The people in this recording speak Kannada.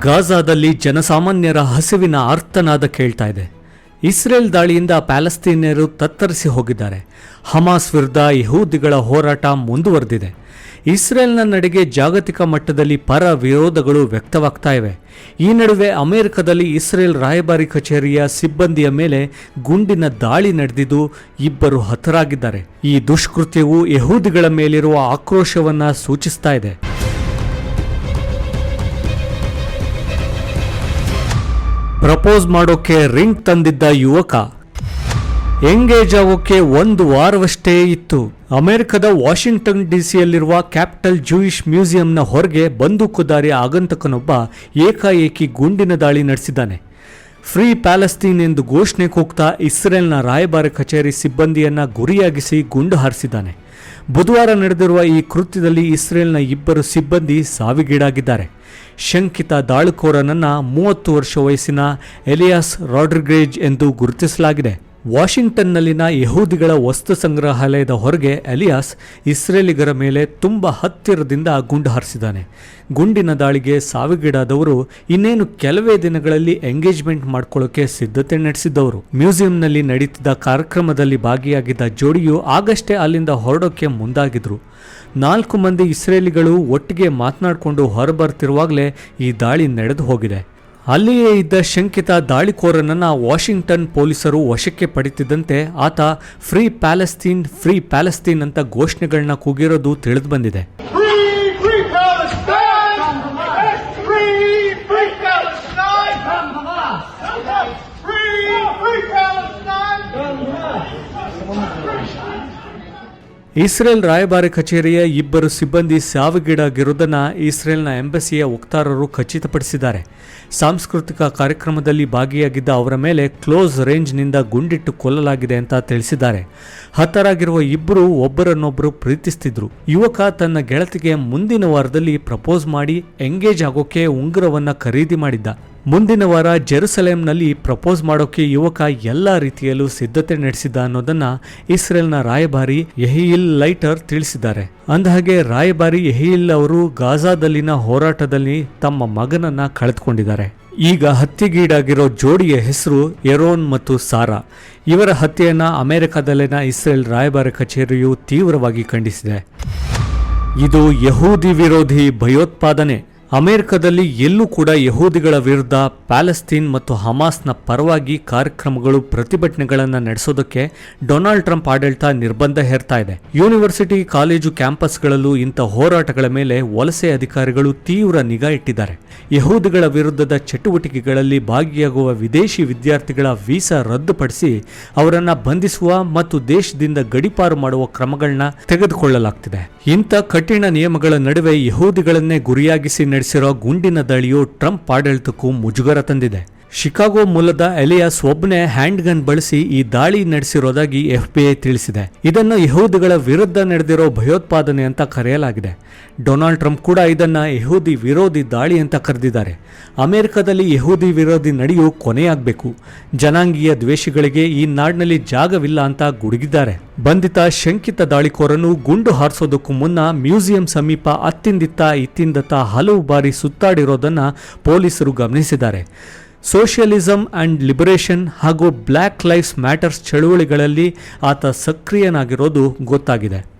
ಗಾಜಾದಲ್ಲಿ ಜನಸಾಮಾನ್ಯರ ಹಸಿವಿನ ಅರ್ಥನಾದ ಕೇಳ್ತಾ ಇದೆ. ಇಸ್ರೇಲ್ ದಾಳಿಯಿಂದ ಪ್ಯಾಲೆಸ್ತೀನಿಯರು ತತ್ತರಿಸಿ ಹೋಗಿದ್ದಾರೆ. ಹಮಾಸ್ ವಿರುದ್ಧ ಯಹೂದಿಗಳ ಹೋರಾಟ ಮುಂದುವರೆದಿದೆ. ಇಸ್ರೇಲ್ನ ನಡೆಗೆ ಜಾಗತಿಕ ಮಟ್ಟದಲ್ಲಿ ಪರ ವಿರೋಧಗಳು ವ್ಯಕ್ತವಾಗ್ತಾ ಇವೆ. ಈ ನಡುವೆ ಅಮೆರಿಕದಲ್ಲಿ ಇಸ್ರೇಲ್ ರಾಯಭಾರಿ ಕಚೇರಿಯ ಸಿಬ್ಬಂದಿಯ ಮೇಲೆ ಗುಂಡಿನ ದಾಳಿ ನಡೆದಿದ್ದು ಇಬ್ಬರು ಹತರಾಗಿದ್ದಾರೆ. ಈ ದುಷ್ಕೃತ್ಯವು ಯಹೂದಿಗಳ ಮೇಲಿರುವ ಆಕ್ರೋಶವನ್ನ ಸೂಚಿಸ್ತಾ ಇದೆ. ಪ್ರಪೋಸ್ ಮಾಡೋಕೆ ರಿಂಗ್ ತಂದಿದ್ದ ಯುವಕ. ಎಂಗೇಜ್ ಆಗೋಕೆ ಒಂದು ವಾರವಷ್ಟೇ ಇತ್ತು. ಅಮೆರಿಕದ ವಾಷಿಂಗ್ಟನ್ ಡಿಸಿಯಲ್ಲಿರುವ ಕ್ಯಾಪಿಟಲ್ ಜೂಯಿಷ್ ಮ್ಯೂಸಿಯಂನ ಹೊರಗೆ ಬಂದೂಕುದಾರಿ ಆಗಂತಕನೊಬ್ಬ ಏಕಾಏಕಿ ಗುಂಡಿನ ದಾಳಿ ನಡೆಸಿದ್ದಾನೆ. ಫ್ರೀ ಪ್ಯಾಲೆಸ್ತೀನ್ ಎಂದು ಘೋಷಣೆ ಕೂಗ್ತಾ ಇಸ್ರೇಲ್ನ ರಾಯಭಾರ ಕಚೇರಿ ಸಿಬ್ಬಂದಿಯನ್ನು ಗುರಿಯಾಗಿಸಿ ಗುಂಡು ಹಾರಿಸಿದ್ದಾನೆ. ಬುಧವಾರ ನಡೆದಿರುವ ಈ ಕೃತ್ಯದಲ್ಲಿ ಇಸ್ರೇಲ್ನ ಇಬ್ಬರು ಸಿಬ್ಬಂದಿ ಸಾವಿಗೀಡಾಗಿದ್ದಾರೆ. ಶಂಕಿತ ದಾಳಿಕೋರನನ್ನ ಮೂವತ್ತು ವರ್ಷ ವಯಸ್ಸಿನ ಎಲಿಯಾಸ್ ರಾಡ್ರಿಗ್ರೇಜ್ ಎಂದು ಗುರುತಿಸಲಾಗಿದೆ. ವಾಷಿಂಗ್ಟನ್ನಲ್ಲಿನ ಯಹೂದಿಗಳ ವಸ್ತು ಸಂಗ್ರಹಾಲಯದ ಹೊರಗೆ ಎಲಿಯಾಸ್ ಇಸ್ರೇಲಿಗರ ಮೇಲೆ ತುಂಬ ಹತ್ತಿರದಿಂದ ಗುಂಡು ಹಾರಿಸಿದ್ದಾನೆ. ಗುಂಡಿನ ದಾಳಿಗೆ ಸಾವಿಗೀಡಾದವರು ಇನ್ನೇನು ಕೆಲವೇ ದಿನಗಳಲ್ಲಿ ಎಂಗೇಜ್ಮೆಂಟ್ ಮಾಡ್ಕೊಳ್ಳೋಕೆ ಸಿದ್ಧತೆ ನಡೆಸಿದ್ದವರು. ಮ್ಯೂಸಿಯಂನಲ್ಲಿ ನಡೀತಿದ್ದ ಕಾರ್ಯಕ್ರಮದಲ್ಲಿ ಭಾಗಿಯಾಗಿದ್ದ ಜೋಡಿಯು ಆಗಷ್ಟೇ ಅಲ್ಲಿಂದ ಹೊರಡೋಕೆ ಮುಂದಾಗಿದ್ರು. ನಾಲ್ಕು ಮಂದಿ ಇಸ್ರೇಲಿಗಳು ಒಟ್ಟಿಗೆ ಮಾತನಾಡಿಕೊಂಡು ಹೊರಬರ್ತಿರುವಾಗಲೇ ಈ ದಾಳಿ ನಡೆದು ಹೋಗಿದೆ. ಅಲ್ಲಿಯೇ ಇದ್ದ ಶಂಕಿತ ದಾಳಿಕೋರನನ್ನು ವಾಷಿಂಗ್ಟನ್ ಪೊಲೀಸರು ವಶಕ್ಕೆ ಪಡಿತಿದ್ದಂತೆ ಆತ ಫ್ರೀ ಪ್ಯಾಲೆಸ್ತೀನ್ ಫ್ರೀ ಪ್ಯಾಲೆಸ್ತೀನ್ ಅಂತ ಘೋಷಣೆಗಳನ್ನ ಕೂಗಿರೋದು ತಿಳಿದು ಬಂದಿದೆ. ಇಸ್ರೇಲ್ ರಾಯಭಾರಿ ಕಚೇರಿಯ ಇಬ್ಬರು ಸಿಬ್ಬಂದಿ ಸಾವಿಗೀಡಾಗಿರುವುದನ್ನು ಇಸ್ರೇಲ್ನ ಎಂಬಸಿಯ ವಕ್ತಾರರು ಖಚಿತಪಡಿಸಿದ್ದಾರೆ. ಸಾಂಸ್ಕೃತಿಕ ಕಾರ್ಯಕ್ರಮದಲ್ಲಿ ಭಾಗಿಯಾಗಿದ್ದ ಅವರ ಮೇಲೆ ಕ್ಲೋಸ್ ರೇಂಜ್ನಿಂದ ಗುಂಡಿಟ್ಟು ಕೊಲ್ಲಲಾಗಿದೆ ಅಂತ ತಿಳಿಸಿದ್ದಾರೆ. ಹತರಾಗಿರುವ ಇಬ್ಬರು ಒಬ್ಬರನ್ನೊಬ್ಬರು ಪ್ರೀತಿಸ್ತಿದ್ರು. ಯುವಕ ತನ್ನ ಗೆಳತಿಗೆ ಮುಂದಿನ ವಾರದಲ್ಲಿ ಪ್ರಪೋಸ್ ಮಾಡಿ ಎಂಗೇಜ್ ಆಗೋಕೆ ಉಂಗುರವನ್ನು ಖರೀದಿ ಮಾಡಿದ್ದ. ಮುಂದಿನ ವಾರ ಜೆರುಸಲೇಂನಲ್ಲಿ ಪ್ರಪೋಸ್ ಮಾಡೋಕೆ ಯುವಕ ಎಲ್ಲ ರೀತಿಯಲ್ಲೂ ಸಿದ್ಧತೆ ನಡೆಸಿದ್ದ ಅನ್ನೋದನ್ನ ಇಸ್ರೇಲ್ನ ರಾಯಭಾರಿ ಯಹಿಯಿಲ್ ಲೈಟರ್ ತಿಳಿಸಿದ್ದಾರೆ. ಅಂದಹಾಗೆ, ರಾಯಭಾರಿ ಯಹಿಯಿಲ್ ಅವರು ಗಾಜಾದಲ್ಲಿನ ಹೋರಾಟದಲ್ಲಿ ತಮ್ಮ ಮಗನನ್ನ ಕಳೆದುಕೊಂಡಿದ್ದಾರೆ. ಈಗ ಹತ್ಯೆಗೀಡಾಗಿರೋ ಜೋಡಿಯ ಹೆಸರು ಎರೋನ್ ಮತ್ತು ಸಾರಾ. ಇವರ ಹತ್ಯೆಯನ್ನ ಅಮೆರಿಕದಲ್ಲಿನ ಇಸ್ರೇಲ್ ರಾಯಭಾರಿ ಕಚೇರಿಯು ತೀವ್ರವಾಗಿ ಖಂಡಿಸಿದೆ. ಇದು ಯಹೂದಿ ವಿರೋಧಿ ಭಯೋತ್ಪಾದನೆ. ಅಮೆರಿಕದಲ್ಲಿ ಎಲ್ಲೂ ಕೂಡ ಯಹೂದಿಗಳ ವಿರುದ್ಧ ಪ್ಯಾಲೆಸ್ತೀನ್ ಮತ್ತು ಹಮಾಸ್ನ ಪರವಾಗಿ ಕಾರ್ಯಕ್ರಮಗಳು, ಪ್ರತಿಭಟನೆಗಳನ್ನು ನಡೆಸೋದಕ್ಕೆ ಡೊನಾಲ್ಡ್ ಟ್ರಂಪ್ ಆಡಳಿತ ನಿರ್ಬಂಧ ಹೇರ್ತಾ ಇದೆ. ಯೂನಿವರ್ಸಿಟಿ, ಕಾಲೇಜು ಕ್ಯಾಂಪಸ್ಗಳಲ್ಲೂ ಇಂಥ ಹೋರಾಟಗಳ ಮೇಲೆ ವಲಸೆ ಅಧಿಕಾರಿಗಳು ತೀವ್ರ ನಿಗಾ ಇಟ್ಟಿದ್ದಾರೆ. ಯಹೂದಿಗಳ ವಿರುದ್ಧದ ಚಟುವಟಿಕೆಗಳಲ್ಲಿ ಭಾಗಿಯಾಗುವ ವಿದೇಶಿ ವಿದ್ಯಾರ್ಥಿಗಳ ವೀಸಾ ರದ್ದುಪಡಿಸಿ ಅವರನ್ನು ಬಂಧಿಸುವ ಮತ್ತು ದೇಶದಿಂದ ಗಡಿಪಾರು ಮಾಡುವ ಕ್ರಮಗಳನ್ನ ತೆಗೆದುಕೊಳ್ಳಲಾಗ್ತಿದೆ. ಇಂಥ ಕಠಿಣ ನಿಯಮಗಳ ನಡುವೆ ಯಹೂದಿಗಳನ್ನೇ ಗುರಿಯಾಗಿಸಿ ನಡೆಸಿರೋ ಗುಂಡಿನ ದಾಳಿಯು ಟ್ರಂಪ್ ಆಡಳಿತಕ್ಕೂ ಮುಜುಗರ ತಂದಿದೆ. ಶಿಕಾಗೋ ಮೂಲದ ಎಲಿಯಾಸ್ ಒಬ್ಬನೇ ಹ್ಯಾಂಡ್ ಗನ್ ಬಳಸಿ ಈ ದಾಳಿ ನಡೆಸಿರೋದಾಗಿ ಎಫ್ಬಿಐ ತಿಳಿಸಿದೆ. ಇದನ್ನು ಯಹೂದಿಗಳ ವಿರುದ್ಧ ನಡೆದಿರೋ ಭಯೋತ್ಪಾದನೆ ಅಂತ ಕರೆಯಲಾಗಿದೆ. ಡೊನಾಲ್ಡ್ ಟ್ರಂಪ್ ಕೂಡ ಇದನ್ನ ಯಹೂದಿ ವಿರೋಧಿ ದಾಳಿ ಅಂತ ಕರೆದಿದ್ದಾರೆ. ಅಮೆರಿಕದಲ್ಲಿ ಯಹೂದಿ ವಿರೋಧಿ ನಡೆಯು ಕೊನೆಯಾಗಬೇಕು. ಜನಾಂಗೀಯ ದ್ವೇಷಗಳಿಗೆ ಈ ನಾಡಿನಲ್ಲಿ ಜಾಗವಿಲ್ಲ ಅಂತ ಗುಡುಗಿದ್ದಾರೆ. ಬಂಧಿತ ಶಂಕಿತ ದಾಳಿಕೋರನು ಗುಂಡು ಹಾರಿಸೋದಕ್ಕೂ ಮುನ್ನ ಮ್ಯೂಸಿಯಂ ಸಮೀಪ ಅತ್ತಿಂದಿತ್ತ ಇತ್ತಿಂದತ್ತ ಹಲವು ಬಾರಿ ಸುತ್ತಾಡಿರೋದನ್ನ ಪೊಲೀಸರು ಗಮನಿಸಿದ್ದಾರೆ. ಸೋಷಿಯಲಿಸಂ ಆ್ಯಂಡ್ ಲಿಬರೇಷನ್ ಹಾಗೂ ಬ್ಲ್ಯಾಕ್ ಲೈಫ್ಸ್ ಮ್ಯಾಟರ್ಸ್ ಚಳುವಳಿಗಳಲ್ಲಿ ಆತ ಸಕ್ರಿಯನಾಗಿರೋದು ಗೊತ್ತಾಗಿದೆ.